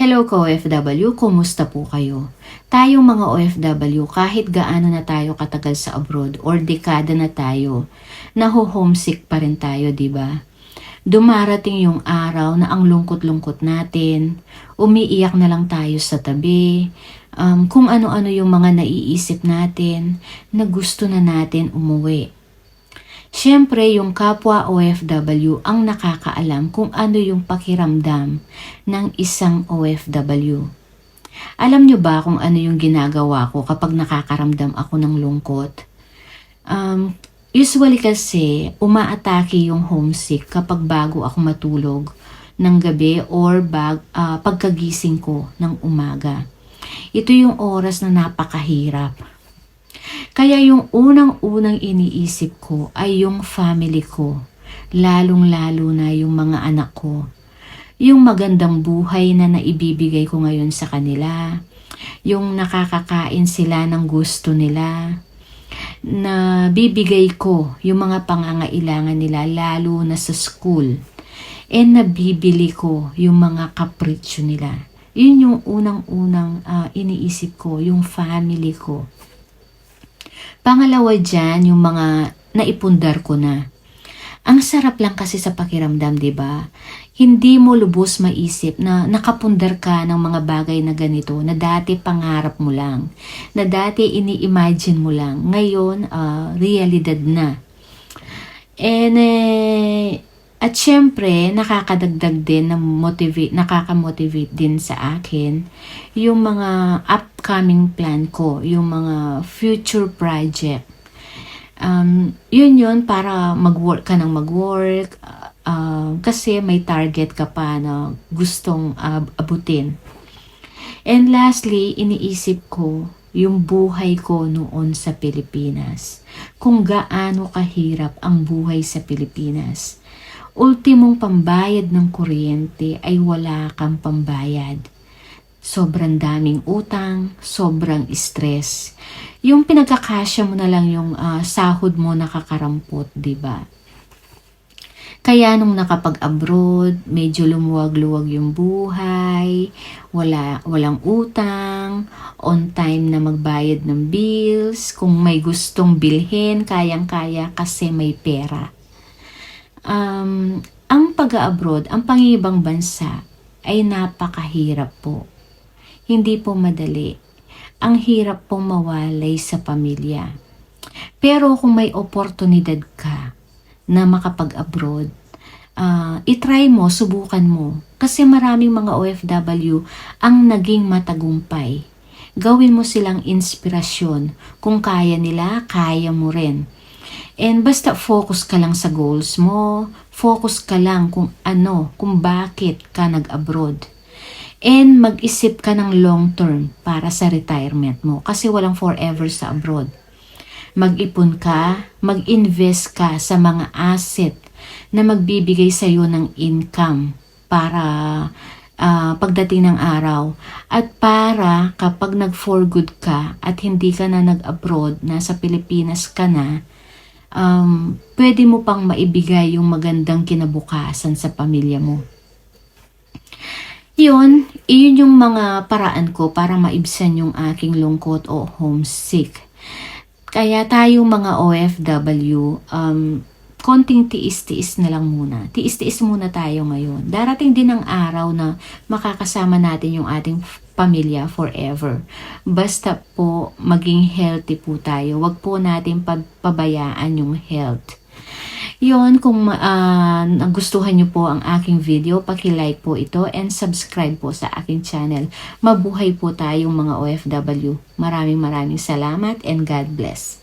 Hello ka-OFW, kumusta po kayo? Tayong mga OFW, kahit gaano na tayo katagal sa abroad or dekada na tayo, naho-homesick pa rin tayo, di ba? Dumarating yung araw na ang lungkot-lungkot natin, umiiyak na lang tayo sa tabi, um, kung ano-ano yung mga naiisip natin na gusto na natin umuwi. Siyempre, yung kapwa OFW ang nakakaalam kung ano yung pakiramdam ng isang OFW. Alam nyo ba kung ano yung ginagawa ko kapag nakakaramdam ako ng lungkot? Um, usually kasi, umaatake yung homesick kapag bago ako matulog ng gabi or bag, ah, pagkagising ko ng umaga. Ito yung oras na napakahirap. Kaya yung unang-unang iniisip ko ay yung family ko. Lalong-lalo na yung mga anak ko. Yung magandang buhay na naibibigay ko ngayon sa kanila. Yung nakakakain sila ng gusto nila. Na bibigay ko yung mga pangangailangan nila lalo na sa school. And nabibili ko yung mga kapritsyo nila. Yun yung unang-unang ah, iniisip ko, yung family ko. Pangalawa dyan, yung mga naipundar ko na. Ang sarap lang kasi sa pakiramdam, di ba? Hindi mo lubos maisip na nakapundar ka ng mga bagay na ganito na dati pangarap mo lang, na dati ini-imagine mo lang, ngayon ah, realidad na. And eh, at syempre, nakakadagdag din ng motivate, nakakamotivate din sa akin yung mga upcoming plan ko, yung mga future project. Um, yun yun para mag-work ka ng mag-work uh, kasi may target ka pa na gustong uh, abutin. And lastly, iniisip ko yung buhay ko noon sa Pilipinas. Kung gaano kahirap ang buhay sa Pilipinas ultimong pambayad ng kuryente ay wala kang pambayad. Sobrang daming utang, sobrang stress. Yung pinagkakasya mo na lang yung ah, sahod mo nakakarampot, di ba? Kaya nung nakapag-abroad, medyo lumuwag-luwag yung buhay, wala, walang utang, on time na magbayad ng bills, kung may gustong bilhin, kayang-kaya kasi may pera um, ang pag-abroad, ang pangibang bansa ay napakahirap po. Hindi po madali. Ang hirap pong mawalay sa pamilya. Pero kung may oportunidad ka na makapag-abroad, uh, itry mo, subukan mo. Kasi maraming mga OFW ang naging matagumpay. Gawin mo silang inspirasyon. Kung kaya nila, kaya mo rin And basta focus ka lang sa goals mo, focus ka lang kung ano, kung bakit ka nag-abroad. And mag-isip ka ng long term para sa retirement mo kasi walang forever sa abroad. Mag-ipon ka, mag-invest ka sa mga asset na magbibigay sa iyo ng income para uh, pagdating ng araw at para kapag nag-for good ka at hindi ka na nag-abroad, nasa Pilipinas ka na, um, pwede mo pang maibigay yung magandang kinabukasan sa pamilya mo. Yun, iyon yung mga paraan ko para maibsan yung aking lungkot o homesick. Kaya tayong mga OFW, um, konting tiis-tiis na lang muna. Tiis-tiis muna tayo ngayon. Darating din ang araw na makakasama natin yung ating pamilya forever. Basta po maging healthy po tayo. Huwag po natin pagpabayaan yung health. Yon, kung uh, nagustuhan nyo po ang aking video, paki-like po ito and subscribe po sa aking channel. Mabuhay po tayong mga OFW. Maraming maraming salamat and God bless.